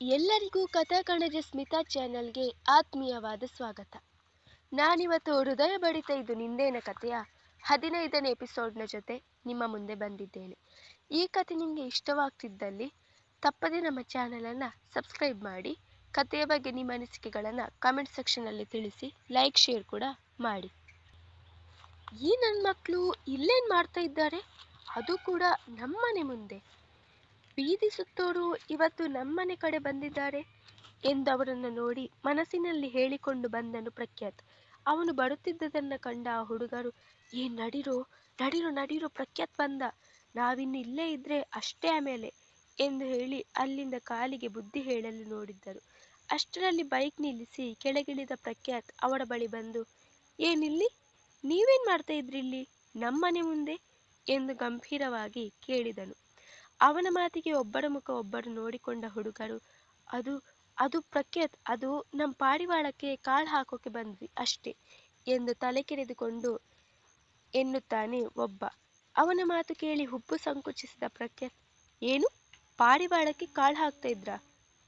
ಎಲ್ಲರಿಗೂ ಕಥಾಕಣಜ ಸ್ಮಿತಾ ಚಾನೆಲ್ಗೆ ಆತ್ಮೀಯವಾದ ಸ್ವಾಗತ. ನಾನಿವತ್ತು ಹೃದಯ ಬಡಿತ ಇದು ನಿಂದೇನ ಕಥೆಯ ಹದಿನೈದನೇ ಎಪಿಸೋಡ್ನ ಜೊತೆ ನಿಮ್ಮ ಮುಂದೆ ಬಂದಿದ್ದೇನೆ. ಈ ಕಥೆ ನಿಮಗೆ ಇಷ್ಟವಾಗ್ತಿದ್ದಲ್ಲಿ ತಪ್ಪದೆ ನಮ್ಮ ಚಾನಲನ್ನು ಸಬ್ಸ್ಕ್ರೈಬ್ ಮಾಡಿ, ಕಥೆಯ ಬಗ್ಗೆ ನಿಮ್ಮ ಅನಿಸಿಕೆಗಳನ್ನು ಕಮೆಂಟ್ ಸೆಕ್ಷನಲ್ಲಿ ತಿಳಿಸಿ, ಲೈಕ್, ಶೇರ್ ಕೂಡ ಮಾಡಿ. ಈ ನನ್ನ ಮಕ್ಕಳು ಇಲ್ಲೇನು ಮಾಡ್ತಾ ಇದ್ದಾರೆ? ಅದು ಕೂಡ ನಮ್ಮನೆ ಮುಂದೆ. ಬೀದಿ ಸುತ್ತೋರು ಇವತ್ತು ನಮ್ಮನೆ ಕಡೆ ಬಂದಿದ್ದಾರೆ ಎಂದು ಅವರನ್ನು ನೋಡಿ ಮನಸ್ಸಿನಲ್ಲಿ ಹೇಳಿಕೊಂಡು ಬಂದನು ಪ್ರಖ್ಯಾತ್. ಅವನು ಬರುತ್ತಿದ್ದುದನ್ನು ಕಂಡ ಆ ಹುಡುಗರು ಏ ನಡಿರೋ ನಡಿರೋ ನಡಿರೋ ಪ್ರಖ್ಯಾತ್ ಬಂದ. ನಾವಿನ್ನು ಇಲ್ಲೇ ಇದ್ರೆ ಅಷ್ಟೇ ಆಮೇಲೆ, ಎಂದು ಹೇಳಿ ಅಲ್ಲಿಂದ ಕಾಲಿಗೆ ಬುದ್ಧಿ ಹೇಳಲು ನೋಡಿದ್ದರು. ಅಷ್ಟರಲ್ಲಿ ಬೈಕ್ ನಿಲ್ಲಿಸಿ ಕೆಳಗಿಳಿದ ಪ್ರಖ್ಯಾತ್ ಅವರ ಬಳಿ ಬಂದು, ಏನಿಲ್ಲಿ? ನೀವೇನ್ ಮಾಡ್ತಾ ಇದ್ರಿ ಇಲ್ಲಿ? ನಮ್ಮನೆ ಮುಂದೆ? ಎಂದು ಗಂಭೀರವಾಗಿ ಕೇಳಿದನು. ಅವನ ಮಾತಿಗೆ ಒಬ್ಬರ ಮುಖ ಒಬ್ಬರು ನೋಡಿಕೊಂಡ ಹುಡುಗರು. ಅದು ಅದು ಪ್ರಖ್ಯಾತ್, ಅದು ನಮ್ಮ ಪಾರಿವಾಳಕ್ಕೆ ಕಾಳು ಹಾಕೋಕೆ ಬಂದ್ವಿ ಅಷ್ಟೇ ಎಂದು ತಲೆ ಕೆರೆದುಕೊಂಡು ಎನ್ನುತ್ತಾನೆ ಒಬ್ಬ. ಅವನ ಮಾತು ಕೇಳಿ ಹುಬ್ಬು ಸಂಕುಚಿಸಿದ ಪ್ರಖ್ಯಾತ್, ಏನು? ಪಾರಿವಾಳಕ್ಕೆ ಕಾಳು ಹಾಕ್ತಾ ಇದ್ರಾ?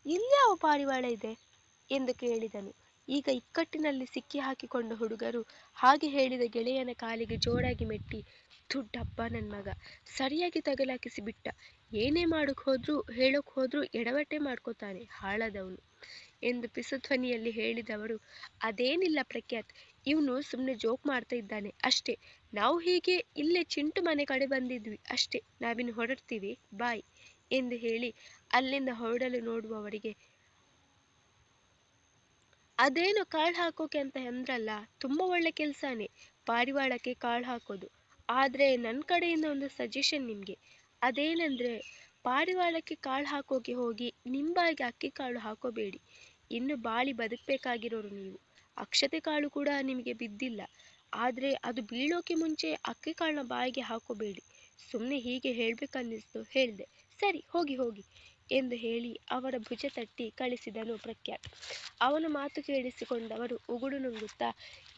ಇಲ್ಯಾವ ಪಾರಿವಾಳ ಇದೆ? ಎಂದು ಕೇಳಿದನು. ಈಗ ಇಕ್ಕಟ್ಟಿನಲ್ಲಿ ಸಿಕ್ಕಿ ಹಾಕಿಕೊಂಡ ಹುಡುಗರು ಹಾಗೆ ಹೇಳಿದ ಗೆಳೆಯನ ಕಾಲಿಗೆ ಜೋರಾಗಿ ಮೆಟ್ಟಿ, ದುಡ್ಡಪ್ಪ ನನ್ನ ಮಗ, ಸರಿಯಾಗಿ ತಗಲಾಕಿಸಿ ಬಿಟ್ಟ. ಏನೇ ಮಾಡೋಕ್ ಹೋದ್ರೂ, ಹೇಳೋಕ್ ಹೋದ್ರೂ ಎಡವಟ್ಟೆ ಮಾಡ್ಕೋತಾನೆ, ಹಾಳದವನು. ಎಂದು ಪಿಸುಧ್ವನಿಯಲ್ಲಿ ಹೇಳಿದವರು, ಅದೇನಿಲ್ಲ ಪ್ರಖ್ಯಾತ್, ಇವನು ಸುಮ್ಮನೆ ಜೋಕ್ ಮಾಡ್ತಾ ಇದ್ದಾನೆ. ಅಷ್ಟೇ, ನಾವು ಹೀಗೆ ಇಲ್ಲೇ ಚಿಂಟು ಮನೆ ಕಡೆ ಬಂದಿದ್ವಿ. ಅಷ್ಟೇ, ನಾವಿನ್ನು ಹೊರಡ್ತೀವಿ, ಬಾಯ್. ಎಂದು ಹೇಳಿ ಅಲ್ಲಿಂದ ಹೊರಡಲು ನೋಡುವವರಿಗೆ ಅದೇನೋ ಕಾಳು ಹಾಕೋಕೆ ಅಂತ ಅಂದ್ರಲ್ಲ, ತುಂಬ ಒಳ್ಳೆ ಕೆಲಸನೇ. ಪಾರಿವಾಳಕ್ಕೆ ಕಾಳು ಹಾಕೋದು. ಆದರೆ ನನ್ನ ಕಡೆಯಿಂದ ಒಂದು ಸಜೆಷನ್ ನಿಮಗೆ. ಅದೇನಂದ್ರೆ, ಪಾರಿವಾಳಕ್ಕೆ ಕಾಳು ಹಾಕೋಕೆ ಹೋಗಿ ನಿಮ್ಮ ಅಕ್ಕಿ ಕಾಳು ಹಾಕೋಬೇಡಿ. ಇನ್ನು ಬಾಳಿ ಬದುಕಬೇಕಾಗಿರೋರು ನೀವು. ಅಕ್ಷತೆ ಕಾಳು ಕೂಡ ನಿಮಗೆ ಬಿದ್ದಿಲ್ಲ. ಆದರೆ ಅದು ಬೀಳೋಕೆ ಮುಂಚೆ ಅಕ್ಕಿ ಕಾಳನ್ನ ಬಾಯಿಗೆ ಹಾಕೋಬೇಡಿ. ಸುಮ್ಮನೆ ಹೀಗೆ ಹೇಳ್ಬೇಕನ್ನಿಸ್ತು, ಹೇಳಿದೆ. ಸರಿ, ಹೋಗಿ ಹೋಗಿ. ಎಂದು ಹೇಳಿ ಅವರ ಭುಜ ತಟ್ಟಿ ಕಳಿಸಿದನು ಪ್ರಖ್ಯಾತ್. ಅವನ ಮಾತು ಕೇಳಿಸಿಕೊಂಡವರು ಉಗುಡು ನುಂಗುತ್ತಾ,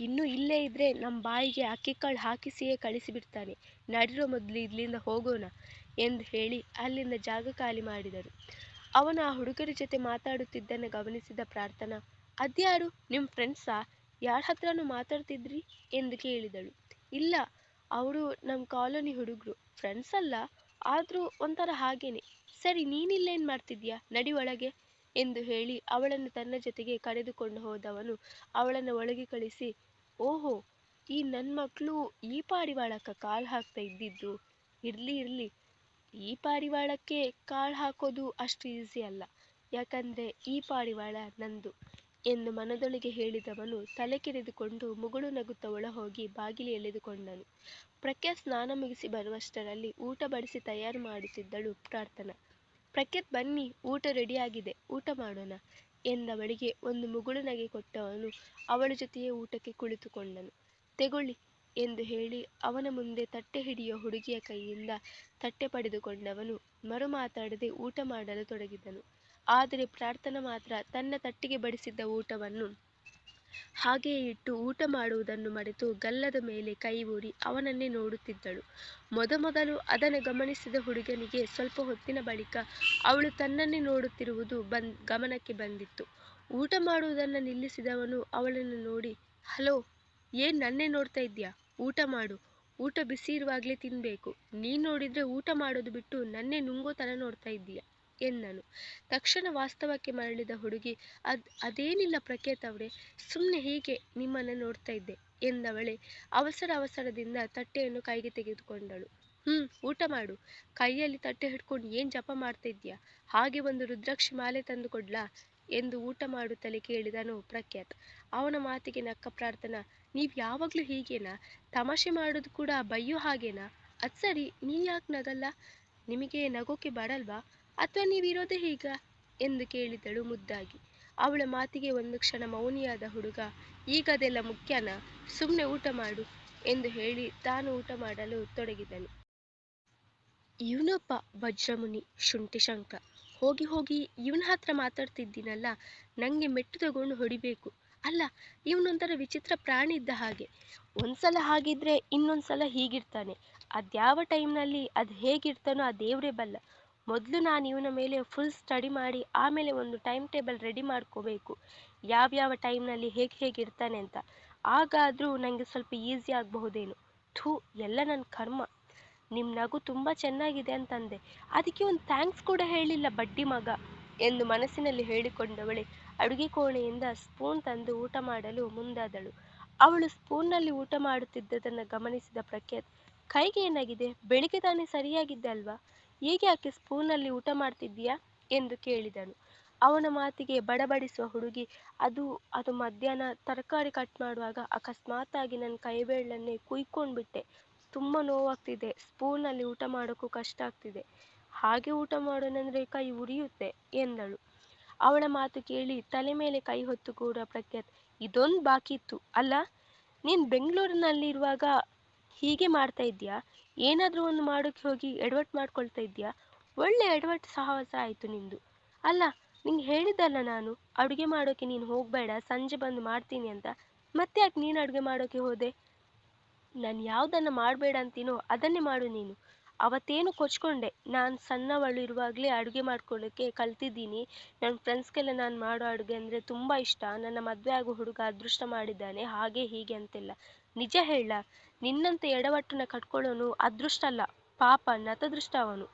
ಇನ್ನೂ ಇಲ್ಲೇ ಇದ್ರೆ ನಮ್ಮ ಬಾಯಿಗೆ ಅಕ್ಕಿಕಾಳು ಹಾಕಿಸಿಯೇ ಕಳಿಸಿಬಿಡ್ತಾನೆ ನಡಿರೋ ಮೊದಲು ಇಲ್ಲಿಂದ ಹೋಗೋಣ ಎಂದು ಹೇಳಿ ಅಲ್ಲಿಂದ ಜಾಗ ಖಾಲಿ ಮಾಡಿದರು. ಅವನು ಆ ಹುಡುಗರ ಜೊತೆ ಮಾತಾಡುತ್ತಿದ್ದನ್ನು ಗಮನಿಸಿದ ಪ್ರಾರ್ಥನಾ, ಅದ್ಯಾರು ನಿಮ್ಮ ಫ್ರೆಂಡ್ಸಾ? ಯಾರ ಹತ್ರನೂ ಮಾತಾಡ್ತಿದ್ರಿ? ಎಂದು ಕೇಳಿದಳು. ಇಲ್ಲ, ಅವರು ನಮ್ಮ ಕಾಲೋನಿ ಹುಡುಗರು. ಫ್ರೆಂಡ್ಸ್ ಅಲ್ಲ. ಆದರೂ ಒಂಥರ ಹಾಗೇನೆ. ಸರಿ, ನೀನಿಲ್ಲೇನು ಮಾಡ್ತಿದ್ಯಾ? ನಡಿ ಒಳಗೆ ಎಂದು ಹೇಳಿ ಅವಳನ್ನು ತನ್ನ ಜೊತೆಗೆ ಕರೆದುಕೊಂಡು ಹೋದವನು ಅವಳನ್ನು ಒಳಗೆ ಕಳಿಸಿ, ಓಹೋ, ಈ ನನ್ನ ಮಕ್ಕಳು ಈ ಪಾರಿವಾಳಕ್ಕೆ ಕಾಲು ಹಾಕ್ತಾ ಇದ್ದಿದ್ದು. ಇರಲಿ ಇರಲಿ. ಈ ಪಾರಿವಾಳಕ್ಕೆ ಕಾಳು ಹಾಕೋದು ಅಷ್ಟು ಈಸಿ ಅಲ್ಲ. ಯಾಕಂದರೆ ಈ ಪಾರಿವಾಳ ನಂದು. ಎಂದು ಮನದೊಳಗೆ ಹೇಳಿದವನು ತಲೆ ಕೆರೆದುಕೊಂಡು ಮುಗುಳು ನಗುತ್ತ ಒಳ ಹೋಗಿ ಬಾಗಿಲು ಎಳೆದುಕೊಂಡನು. ಪ್ರಖ್ಯಾತ್ ಸ್ನಾನ ಮುಗಿಸಿ ಬರುವಷ್ಟರಲ್ಲಿ ಊಟ ಬಡಿಸಿ ತಯಾರು ಮಾಡುತ್ತಿದ್ದಳು ಪ್ರಾರ್ಥನಾ. ಪ್ರಖ್ಯಾತ್ ಬನ್ನಿ, ಊಟ ರೆಡಿಯಾಗಿದೆ, ಊಟ ಮಾಡೋಣ ಎಂದವಳಿಗೆ ಒಂದು ಮುಗುಳು ನಗೆ ಕೊಟ್ಟವನು ಅವಳ ಜೊತೆಯೇ ಊಟಕ್ಕೆ ಕುಳಿತುಕೊಂಡನು. ತೆಗೊಳ್ಳಿ ಎಂದು ಹೇಳಿ ಅವನ ಮುಂದೆ ತಟ್ಟೆ ಹಿಡಿಯುವ ಹುಡುಗಿಯ ಕೈಯಿಂದ ತಟ್ಟೆ ಪಡೆದುಕೊಂಡವನು ಮರು ಮಾತಾಡದೆ ಊಟ ಮಾಡಲು ತೊಡಗಿದನು. ಆದರೆ ಪ್ರಾರ್ಥನಾ ಮಾತ್ರ ತನ್ನ ತಟ್ಟಿಗೆ ಬಡಿಸಿದ್ದ ಊಟವನ್ನು ಹಾಗೆಯೇ ಇಟ್ಟು ಊಟ ಮಾಡುವುದನ್ನು ಮರೆತು ಗಲ್ಲದ ಮೇಲೆ ಕೈ ಊರಿ ಅವನನ್ನೇ ನೋಡುತ್ತಿದ್ದಳು. ಮೊದಮೊದಲು ಅದನ್ನು ಗಮನಿಸಿದ ಹುಡುಗನಿಗೆ ಸ್ವಲ್ಪ ಹೊತ್ತಿನ ಬಳಿಕ ಅವಳು ತನ್ನನ್ನೇ ನೋಡುತ್ತಿರುವುದು ಬಂದ್ ಗಮನಕ್ಕೆ ಬಂದಿತ್ತು. ಊಟ ಮಾಡುವುದನ್ನು ನಿಲ್ಲಿಸಿದವನು ಅವಳನ್ನು ನೋಡಿ, ಹಲೋ, ಏನ್ ನನ್ನೇ ನೋಡ್ತಾ ಇದ್ದೀಯಾ? ಊಟ ಮಾಡು. ಊಟ ಬಿಸಿ ಇರುವಾಗಲೇ ತಿನ್ಬೇಕು. ನೀನ್ ನೋಡಿದ್ರೆ ಊಟ ಮಾಡೋದು ಬಿಟ್ಟು ನನ್ನೇ ನುಂಗೋ ಥರ ನೋಡ್ತಾ ಇದ್ದೀಯ? ಎಂದನು ತಕ್ಷಣ ವಾಸ್ತವಕ್ಕೆ ಮರಳಿದ ಹುಡುಗಿ, ಅದ್, ಅದೇನಿಲ್ಲ ಪ್ರಖ್ಯಾತ್ ಅವರೇ ಸುಮ್ಮನೆ ಹೀಗೆ ನಿಮ್ಮನ್ನು ನೋಡ್ತಾ ಇದ್ದೆ, ಎಂದವಳೆ ಅವಸರ ಅವಸರದಿಂದ ತಟ್ಟೆಯನ್ನು ಕೈಗೆ ತೆಗೆದುಕೊಂಡಳು. ಹ್ಮ್, ಊಟ ಮಾಡು. ಕೈಯಲ್ಲಿ ತಟ್ಟೆ ಹಿಡ್ಕೊಂಡು ಏನ್ ಜಪ ಮಾಡ್ತಾ ಇದ್ಯಾ ಹಾಗೆ ಒಂದು ರುದ್ರಾಕ್ಷಿ ಮಾಲೆ ತಂದು ಕೊಡ್ಲಾ? ಎಂದು ಊಟ ಮಾಡುತ್ತಲೇ ಕೇಳಿದನು ಪ್ರಖ್ಯಾತ್. ಅವನ ಮಾತಿಗೆ ನಕ್ಕ ಪ್ರಾರ್ಥನಾ. ನೀವ್ ಯಾವಾಗ್ಲೂ ಹೀಗೇನಾ? ತಮಾಷೆ ಮಾಡೋದು ಕೂಡ ಬೈಯೋ ಹಾಗೇನಾ? ಅದ್ ಸರಿ, ನೀನ್ ಯಾಕೆ ನಗಲ್ಲ? ನಿಮಗೆ ನಗೋಕೆ ಬರಲ್ವಾ? ಅಥವಾ ನೀವಿರೋದೆ ಹೀಗ? ಎಂದು ಕೇಳಿದಳು ಮುದ್ದಾಗಿ. ಅವಳ ಮಾತಿಗೆ ಒಂದು ಕ್ಷಣ ಮೌನಿಯಾದ ಹುಡುಗ, ಈಗ ಅದೆಲ್ಲ ಮುಖ್ಯನಾ? ಸುಮ್ಮನೆ ಊಟ ಮಾಡು ಎಂದು ಹೇಳಿ ತಾನು ಊಟ ಮಾಡಲು ತೊಡಗಿದನು. ಇವನೊಬ್ಬ ವಜ್ರಮುನಿ ಶುಂಠಿ ಶಂಕ ಹೋಗಿ ಹೋಗಿ ಇವನ ಹತ್ರ ಮಾತಾಡ್ತಿದ್ದೀನಲ್ಲ, ನಂಗೆ ಮೆಟ್ಟು ತಗೊಂಡು ಹೊಡಿಬೇಕು. ಅಲ್ಲ, ಇವನೊಂಥರ ವಿಚಿತ್ರ ಪ್ರಾಣಿ ಇದ್ದ ಹಾಗೆ. ಒಂದ್ಸಲ ಹಾಗಿದ್ರೆ ಇನ್ನೊಂದ್ಸಲ ಹೀಗಿರ್ತಾನೆ. ಅದ್ಯಾವ ಟೈಮ್ನಲ್ಲಿ ಅದು ಹೇಗಿರ್ತಾನೋ ಆ ದೇವರೇ ಬಲ್ಲ. ಮೊದಲು ನಾನು ಇವನ ಮೇಲೆ ಫುಲ್ ಸ್ಟಡಿ ಮಾಡಿ, ಆಮೇಲೆ ಒಂದು ಟೈಮ್ ಟೇಬಲ್ ರೆಡಿ ಮಾಡ್ಕೋಬೇಕು. ಯಾವ್ಯಾವ ಟೈಮ್ನಲ್ಲಿ ಹೇಗೆ ಹೇಗೆ ಇರ್ತಾನೆ ಅಂತ. ಆಗಾದರೂ ನನಗೆ ಸ್ವಲ್ಪ ಈಸಿ ಆಗಬಹುದೇನು. ಥೂ, ಎಲ್ಲ ನನ್ನ ಕರ್ಮ. ನಿಮ್ಮ ನಗು ತುಂಬ ಚೆನ್ನಾಗಿದೆ ಅಂತಂದೆ. ಅದಕ್ಕೆ ಒಂದು ಥ್ಯಾಂಕ್ಸ್ ಕೂಡ ಹೇಳಿಲ್ಲ ಬಡ್ಡಿ ಮಗ ಎಂದು ಮನಸ್ಸಿನಲ್ಲಿ ಹೇಳಿಕೊಂಡವಳೆ. ಅಡುಗೆ ಕೋಣೆಯಿಂದ ಸ್ಪೂನ್ ತಂದು ಊಟ ಮಾಡಲು ಮುಂದಾದಳು. ಅವಳು ಸ್ಪೂನ್ನಲ್ಲಿ ಊಟ ಮಾಡುತ್ತಿದ್ದದನ್ನು ಗಮನಿಸಿದ ಪ್ರಖ್ಯಾತ್, ಕೈಗೆ ಏನಾಗಿದೆ? ಬೆಳಿಗ್ಗೆ ತಾನೇ ಸರಿಯಾಗಿದ್ದೆ ಅಲ್ವಾ? ಈಗ ಯಾಕೆ ಸ್ಪೂನಲ್ಲಿ ಊಟ ಮಾಡ್ತಿದ್ದೀಯಾ ಎಂದು ಕೇಳಿದನು ಅವನ ಮಾತಿಗೆ ಬಡಬಡಿಸುವ ಹುಡುಗಿ, ಅದು ಅದು ಮಧ್ಯಾಹ್ನ ತರಕಾರಿ ಕಟ್ ಮಾಡುವಾಗ ಅಕಸ್ಮಾತಾಗಿ ನನ್ನ ಕೈಬೆರಳನ್ನೇ ಕುಯ್ಕೊಂಡ್ಬಿಟ್ಟೆ. ತುಂಬ ನೋವಾಗ್ತಿದೆ, ಸ್ಪೂನಲ್ಲಿ ಊಟ ಮಾಡೋಕ್ಕೂ ಕಷ್ಟ ಆಗ್ತಿದೆ. ಹಾಗೆ ಊಟ ಮಾಡೋನಂದ್ರೆ ಕೈ ಉರಿಯುತ್ತೆ ಎಂದಳು. ಅವಳ ಮಾತು ಕೇಳಿ ತಲೆ ಮೇಲೆ ಕೈ ಹೊತ್ತು ಕೂಡ ಪ್ರಖ್ಯಾತ್, ಇದೊಂದು ಬಾಕಿ ಇತ್ತು ಅಲ್ಲ? ನೀನು ಬೆಂಗಳೂರಿನಲ್ಲಿರುವಾಗ ಹೀಗೆ ಮಾಡ್ತಾ ಇದ್ಯಾ ಏನಾದರೂ ಒಂದು ಮಾಡೋಕ್ಕೆ ಹೋಗಿ ಎಡವಟ್ಟು ಮಾಡ್ಕೊಳ್ತಾ ಇದ್ಯಾ ಒಳ್ಳೆ ಎಡವಟ್ಟು ಸಾಹಸ ಆಯಿತು ನಿಂದು. ಅಲ್ಲ, ನಿಂಗೆ ಹೇಳಿದ್ದಲ್ಲ ನಾನು, ಅಡುಗೆ ಮಾಡೋಕ್ಕೆ ನೀನು ಹೋಗಬೇಡ, ಸಂಜೆ ಬಂದು ಮಾಡ್ತೀನಿ ಅಂತ. ಮತ್ತೆ ಯಾಕೆ ನೀನು ಅಡುಗೆ ಮಾಡೋಕ್ಕೆ ಹೋದೆ? ನಾನು ಯಾವುದನ್ನು ಮಾಡಬೇಡ ಅಂತೀನೋ ಅದನ್ನೇ ಮಾಡು ನೀನು. ಅವತ್ತೇನು ಕೊಚ್ಕೊಂಡೆ. ನಾನು ಸಣ್ಣವಳು ಇರುವಾಗಲೇ ಅಡುಗೆ ಮಾಡ್ಕೊಳ್ಳೋಕ್ಕೆ ಕಲ್ತಿದ್ದೀನಿ. ನನ್ನ ಫ್ರೆಂಡ್ಸ್ಗೆಲ್ಲ ನಾನು ಮಾಡೋ ಅಡುಗೆ ಅಂದರೆ ತುಂಬ ಇಷ್ಟ. ನನ್ನ ಮದುವೆ ಆಗೋ ಹುಡುಗ ಅದೃಷ್ಟ ಮಾಡಿದ್ದಾನೆ, ಹಾಗೆ ಹೀಗೆ ಅಂತೆಲ್ಲ. ನಿಜ ಹೇಳ, ನಿನ್ನಂತ ಎಡವಟ್ಟನ್ನ ಕಟ್ಕೊಳ್ಳೋನು ಅದೃಷ್ಟ ಅಲ್ಲ, ಪಾಪ ನತದೃಷ್ಟ ಅವನು.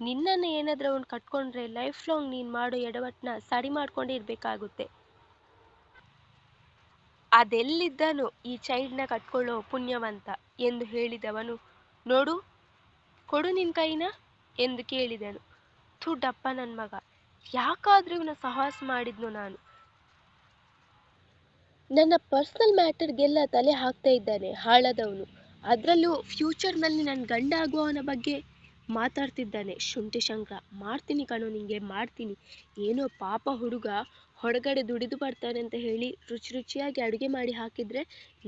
ನಿನ್ನನ್ನು ಏನಾದರೂ ಅವನು ಕಟ್ಕೊಂಡ್ರೆ ಲೈಫ್ ಲಾಂಗ್ ನೀನು ಮಾಡೋ ಎಡವಟ್ಟನ್ನ ಸರಿ ಮಾಡ್ಕೊಂಡೇ ಇರಬೇಕಾಗುತ್ತೆ. ಅದೆಲ್ಲಿದ್ದಾನೋ ಈ ಚೈಲ್ಡ್ನ ಕಟ್ಕೊಳ್ಳೋ ಪುಣ್ಯವಂತ ಎಂದು ಹೇಳಿದವನು, ನೋಡು, ಕೊಡು ನಿನ್ನ ಕೈನ ಎಂದು ಕೇಳಿದನು. ತುಡ್ಡಪ್ಪ ಡಪ್ಪ ನನ್ನ ಮಗ, ಯಾಕಾದ್ರೂ ಇವನ ಸಹವಾಸ ಮಾಡಿದ್ನು ನಾನು. ನನ್ನ ಪರ್ಸನಲ್ ಮ್ಯಾಟರ್ಗೆಲ್ಲ ತಲೆ ಹಾಕ್ತಾ ಇದ್ದಾನೆ, ಹಾಳಾದವನು. ಅದರಲ್ಲೂ ಫ್ಯೂಚರ್ನಲ್ಲಿ ನನ್ನ ಗಂಡ ಆಗುವವನ ಬಗ್ಗೆ ಮಾತಾಡ್ತಿದ್ದಾನೆ. ಶುಂಠಿ ಶಂಕ ಮಾಡ್ತೀನಿ ಕಣೋ ನಿಂಗೆ, ಮಾಡ್ತೀನಿ. ಏನೋ ಪಾಪ ಹುಡುಗ ಹೊರಗಡೆ ದುಡಿದು ಬರ್ತಾನೆ ಅಂತ ಹೇಳಿ ರುಚಿ ರುಚಿಯಾಗಿ ಅಡುಗೆ ಮಾಡಿ ಹಾಕಿದರೆ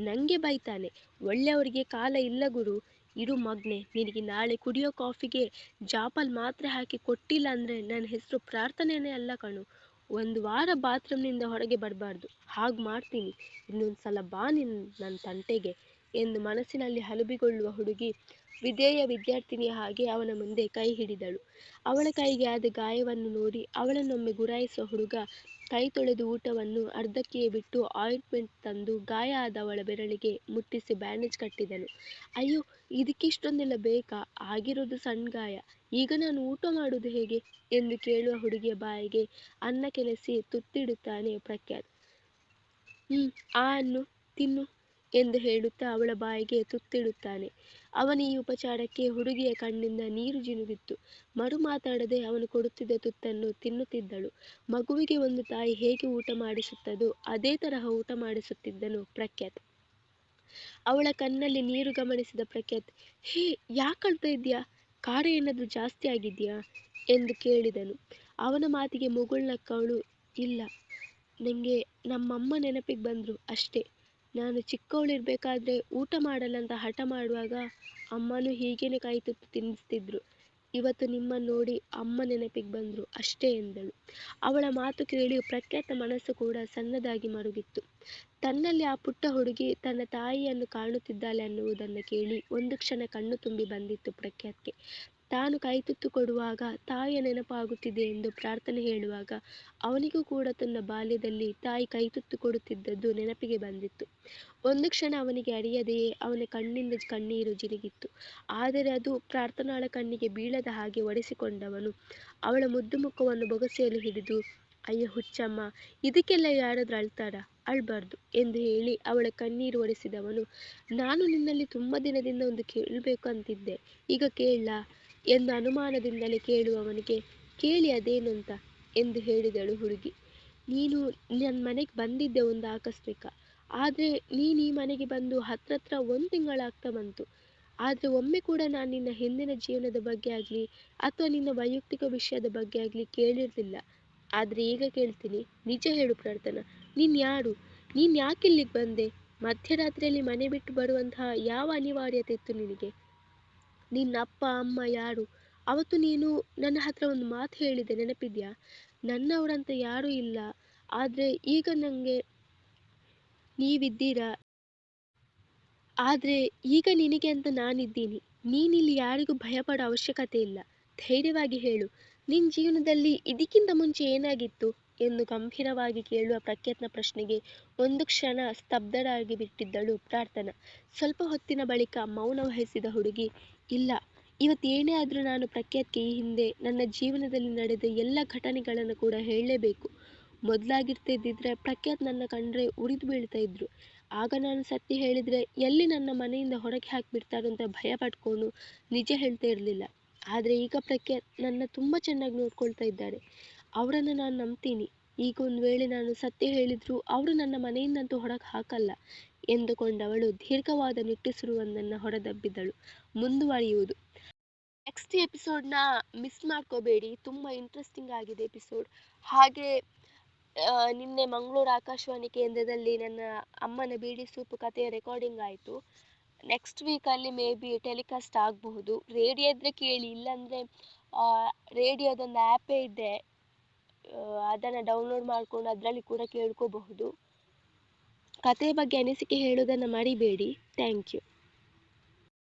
ನನಗೆ ಬೈತಾನೆ. ಒಳ್ಳೆಯವರಿಗೆ ಕಾಲ ಇಲ್ಲ ಗುರು. ಇರು ಮಗ್ನೆ, ನಿನಗೆ ನಾಳೆ ಕುಡಿಯೋ ಕಾಫಿಗೆ ಜಾಪಲ್ ಮಾತ್ರೆ ಹಾಕಿ ಕೊಟ್ಟಿಲ್ಲ ಅಂದರೆ ನನ್ನ ಹೆಸರು ಪ್ರಾರ್ಥನೆಯೇ ಅಲ್ಲ ಕಣು. ಒಂದು ವಾರ ಬಾತ್ರೂಮ್ನಿಂದ ಹೊರಗೆ ಬರಬಾರ್ದು. ಹಾಗೆ ಮಾಡ್ತೀನಿ. ಇನ್ನೊಂದು ಸಲ ಬಾ ನಿನ್ ನನ್ನ ತಂಟೆಗೆ ಎಂದು ಮನಸ್ಸಿನಲ್ಲಿ ಹಲುಬಿಗೊಳ್ಳುವ ಹುಡುಗಿ ವಿಧೇಯ ವಿದ್ಯಾರ್ಥಿನಿಯ ಹಾಗೆ ಅವನ ಮುಂದೆ ಕೈ ಹಿಡಿದಳು. ಅವಳ ಕೈಗೆ ಆದ ಗಾಯವನ್ನು ನೋಡಿ ಅವಳನ್ನೊಮ್ಮೆ ಗುರಾಯಿಸುವ ಹುಡುಗ ಕೈ ತೊಳೆದು ಊಟವನ್ನು ಅರ್ಧಕ್ಕೆಯೇ ಬಿಟ್ಟು ಆಯಿಂಟ್ಮೆಂಟ್ ತಂದು ಗಾಯ ಆದವಳ ಬೆರಳಿಗೆ ಮುಟ್ಟಿಸಿ ಬ್ಯಾಂಡೇಜ್ ಕಟ್ಟಿದನು. ಅಯ್ಯೋ, ಇದಕ್ಕಿಷ್ಟೊಂದೆಲ್ಲ ಬೇಕಾ? ಆಗಿರೋದು ಸಣ್ಣ ಗಾಯ. ಈಗ ನಾನು ಊಟ ಮಾಡುವುದು ಹೇಗೆ? ಎಂದು ಕೇಳುವ ಹುಡುಗಿಯ ಬಾಯಿಗೆ ಅನ್ನ ಕೆಲಸಿ ತುತ್ತಿಡುತ್ತಾನೆ ಪ್ರಖ್ಯಾತ್. ಹ್ಮ್, ಆ ಅನ್ನು ತಿನ್ನು. ಎಂದು ಹೇಳುತ್ತಾ ಅವಳ ಬಾಯಿಗೆ ತುತ್ತಿಡುತ್ತಾನೆ. ಅವನ ಈ ಉಪಚಾರಕ್ಕೆ ಹುಡುಗಿಯ ಕಣ್ಣಿಂದ ನೀರು ಜಿನುಗಿತ್ತು. ಮರು ಮಾತಾಡದೆ ಅವನು ಕೊಡುತ್ತಿದ್ದ ತುತ್ತನ್ನು ತಿನ್ನುತ್ತಿದ್ದಳು. ಮಗುವಿಗೆ ಒಂದು ತಾಯಿ ಹೇಗೆ ಊಟ ಮಾಡಿಸುತ್ತದೋ ಅದೇ ತರಹ ಊಟ ಮಾಡಿಸುತ್ತಿದ್ದನು ಪ್ರಖ್ಯಾತ್. ಅವಳ ಕಣ್ಣಲ್ಲಿ ನೀರು ಗಮನಿಸಿದ ಪ್ರಖ್ಯಾತ್, ಹೇ, ಯಾಕೆ ಅಳ್ತಾ ಇದ್ಯಾ ಖಾರ ಏನಾದರೂ ಜಾಸ್ತಿ ಆಗಿದ್ಯಾ? ಎಂದು ಕೇಳಿದನು. ಅವನ ಮಾತಿಗೆ ಮುಗುಳ್ನಕ್ಕವಳು ಇಲ್ಲ. ನಂಗೆ ನಮ್ಮಮ್ಮ ನೆನಪಿಗೆ ಬಂದರು ಅಷ್ಟೇ. ನಾನು ಚಿಕ್ಕವಳಿರ್ಬೇಕಾದ್ರೆ ಊಟ ಮಾಡಲ್ಲ ಹಠ ಮಾಡುವಾಗ ಅಮ್ಮನೂ ಹೀಗೇನೆ ಕೈ ತುತ್ತು ತಿನ್ನಿಸ್ತಿದ್ರು ಇವತ್ತು ನಿಮ್ಮನ್ನು ನೋಡಿ ಅಮ್ಮ ನೆನಪಿಗೆ ಬಂದರು ಅಷ್ಟೇ ಎಂದಳು. ಅವಳ ಮಾತು ಕೇಳಿ ಪ್ರಖ್ಯಾತ ಮನಸ್ಸು ಕೂಡ ಸಣ್ಣದಾಗಿ ಮರುಗಿತ್ತು. ತನ್ನಲ್ಲಿ ಆ ಪುಟ್ಟ ಹುಡುಗಿ ತನ್ನ ತಾಯಿಯನ್ನು ಕಾಣುತ್ತಿದ್ದಾಳೆ ಅನ್ನುವುದನ್ನು ಕೇಳಿ ಒಂದು ಕ್ಷಣ ಕಣ್ಣು ತುಂಬಿ ಬಂದಿತ್ತು ಪ್ರಖ್ಯಾತ್ಗೆ. ತಾನು ಕೈತುತ್ತು ಕೊಡುವಾಗ ತಾಯಿಯ ನೆನಪಾಗುತ್ತಿದೆ ಎಂದು ಪ್ರಾರ್ಥನೆ ಹೇಳುವಾಗ ಅವನಿಗೂ ಕೂಡ ತನ್ನ ಬಾಲ್ಯದಲ್ಲಿ ತಾಯಿ ಕೈತುತ್ತು ಕೊಡುತ್ತಿದ್ದದ್ದು ನೆನಪಿಗೆ ಬಂದಿತ್ತು. ಒಂದು ಕ್ಷಣ ಅವನಿಗೆ ಅರಿಯದೆಯೇ ಅವನ ಕಣ್ಣಿಂದ ಕಣ್ಣೀರು ಜಿನುಗಿತ್ತು. ಆದರೆ ಅದು ಪ್ರಾರ್ಥನಾಳ ಕಣ್ಣಿಗೆ ಬೀಳದ ಹಾಗೆ ಒಡೆಸಿಕೊಂಡವನು. ಅವಳ ಮುದ್ದು ಮುಖವನ್ನು ಬೊಗಸೆಯಲ್ಲಿ ಹಿಡಿದು, ಅಯ್ಯ ಹುಚ್ಚಮ್ಮ, ಇದಕ್ಕೆಲ್ಲ ಯಾರಾದ್ರೂ ಅಳ್ತಾರ? ಅಳ್ಬಾರ್ದು ಎಂದು ಹೇಳಿ ಅವಳ ಕಣ್ಣೀರು ಒಡೆಸಿದವನು. ನಾನು ನಿನ್ನಲ್ಲಿ ತುಂಬ ದಿನದಿಂದ ಒಂದು ಕೇಳಬೇಕು ಅಂತಿದ್ದೆ. ಈಗ ಕೇಳಲಾ? ಎಂದು ಅನುಮಾನದಿಂದಲೇ ಕೇಳುವವನಿಗೆ, ಕೇಳಿ ಅದೇನಂತ ಎಂದು ಹೇಳಿದಳು ಹುಡುಗಿ. ನೀನು ನನ್ನ ಮನೆಗೆ ಬಂದಿದ್ದೆ ಒಂದು ಆಕಸ್ಮಿಕ. ಆದರೆ ನೀನು ಈ ಮನೆಗೆ ಬಂದು ಹತ್ರತ್ರ ಒಂದು ತಿಂಗಳಾಗ್ತಾ ಬಂತು. ಆದರೆ ಒಮ್ಮೆ ಕೂಡ ನಾನು ನಿನ್ನ ಹಿಂದಿನ ಜೀವನದ ಬಗ್ಗೆ ಆಗಲಿ ಅಥವಾ ನಿನ್ನ ವೈಯಕ್ತಿಕ ವಿಷಯದ ಬಗ್ಗೆ ಆಗಲಿ ಕೇಳಿರಲಿಲ್ಲ. ಆದರೆ ಈಗ ಕೇಳ್ತೀನಿ. ನಿಜ ಹೇಳು ಪ್ರಾರ್ಥನಾ ನೀನು ಯಾರು? ನೀನು ಯಾಕೆ ಇಲ್ಲಿಗೆ ಬಂದೆ? ಮಧ್ಯರಾತ್ರಿಯಲ್ಲಿ ಮನೆ ಬಿಟ್ಟು ಬರುವಂತಹ ಯಾವ ಅನಿವಾರ್ಯತೆ ಇತ್ತು ನಿನಗೆ? ನಿನ್ನ ಅಪ್ಪ, ಅಮ್ಮ ಯಾರು? ಅವತ್ತು ನೀನು ನನ್ನ ಹತ್ರ ಒಂದು ಮಾತು ಹೇಳಿದೆ, ನೆನಪಿದೆಯಾ? ನನ್ನವರಂತ ಯಾರೂ ಇಲ್ಲ. ಆದರೆ ಈಗ ನನಗೆ ನೀವಿದ್ದೀರಾ? ಆದರೆ ಈಗ ನಿನಗೆ ಅಂತ ನಾನಿದ್ದೀನಿ. ನೀನಿಲ್ಲಿ ಯಾರಿಗೂ ಭಯಪಡೋ ಅವಶ್ಯಕತೆ ಇಲ್ಲ. ಧೈರ್ಯವಾಗಿ ಹೇಳು. ನಿನ್ನ ಜೀವನದಲ್ಲಿ ಇದಕ್ಕಿಂತ ಮುಂಚೆ ಏನಾಗಿತ್ತು? ಎಂದು ಗಂಭೀರವಾಗಿ ಕೇಳುವ ಪ್ರಖ್ಯಾತ್ನ ಪ್ರಶ್ನೆಗೆ ಒಂದು ಕ್ಷಣ ಸ್ತಬ್ಧರಾಗಿ ಬಿಟ್ಟಿದ್ದಳು ಪ್ರಾರ್ಥನಾ. ಸ್ವಲ್ಪ ಹೊತ್ತಿನ ಬಳಿಕ ಮೌನ ವಹಿಸಿದ ಹುಡುಗಿ, ಇಲ್ಲ, ಇವತ್ತು ಏನೇ ಆದರೂ ನಾನು ಪ್ರಖ್ಯಾತ್ಗೆ ಈ ಹಿಂದೆ ನನ್ನ ಜೀವನದಲ್ಲಿ ನಡೆದ ಎಲ್ಲ ಘಟನೆಗಳನ್ನು ಕೂಡ ಹೇಳಲೇಬೇಕು. ಮೊದಲಾಗಿರ್ತಿದ್ದಿದ್ರೆ ಪ್ರಖ್ಯಾತ್ ನನ್ನ ಕಂಡ್ರೆ ಉರಿದು ಬೀಳ್ತಾ ಇದ್ರು. ಆಗ ನಾನು ಸತ್ಯ ಹೇಳಿದ್ರೆ ಎಲ್ಲಿ ನನ್ನ ಮನೆಯಿಂದ ಹೊರಗೆ ಹಾಕಿಬಿಡ್ತಾರೋ ಅಂತ ಭಯ ಪಟ್ಕೊಂಡು ನಿಜ ಹೇಳ್ತಾ ಇರಲಿಲ್ಲ. ಆದರೆ ಈಗ ಪ್ರಖ್ಯಾತ್ ನನ್ನ ತುಂಬ ಚೆನ್ನಾಗಿ ನೋಡ್ಕೊಳ್ತಾ ಇದ್ದಾರೆ. ಅವರನ್ನು ನಾನು ನಂಬ್ತೀನಿ. ಈಗ ಒಂದು ವೇಳೆ ನಾನು ಸತ್ಯ ಹೇಳಿದರೂ ಅವರು ನನ್ನ ಮನೆಯಿಂದಂತೂ ಹೊರಗೆ ಹಾಕಲ್ಲ ಎಂದುಕೊಂಡವಳು ದೀರ್ಘವಾದ ನಿಟ್ಟುಸಿರುವೊಂದನ್ನು ಹೊರದಬ್ಬಿದಳು. ಮುಂದುವರಿಯುವುದು. ನೆಕ್ಸ್ಟ್ ಎಪಿಸೋಡ್ನ ಮಿಸ್ ಮಾಡ್ಕೋಬೇಡಿ. ತುಂಬ ಇಂಟ್ರೆಸ್ಟಿಂಗ್ ಆಗಿದೆ ಎಪಿಸೋಡ್ ಹಾಗೆ ನಿನ್ನೆ ಮಂಗಳೂರು ಆಕಾಶವಾಣಿ ಕೇಂದ್ರದಲ್ಲಿ ನನ್ನ ಅಮ್ಮನ ಬೀಡಿ ಸೂಪ್ ಕಥೆಯ ರೆಕಾರ್ಡಿಂಗ್ ಆಯಿತು. ನೆಕ್ಸ್ಟ್ ವೀಕಲ್ಲಿ ಮೇ ಬಿ ಟೆಲಿಕಾಸ್ಟ್ ಆಗಬಹುದು. ರೇಡಿಯೋ ಇದ್ದರೆ ಕೇಳಿ, ಇಲ್ಲಾಂದರೆ ರೇಡಿಯೋದೊಂದು ಆ್ಯಪೇ ಇದೆ ಅದನ್ನು ಡೌನ್ಲೋಡ್ ಮಾಡಿಕೊಂಡು ಅದರಲ್ಲಿ ಕೂಡ ಕೇಳ್ಕೋಬಹುದು. ಕಥೆಯ ಬಗ್ಗೆ ಅನಿಸಿಕೆ ಹೇಳುವುದನ್ನು ಮರಿಬೇಡಿ. Thank you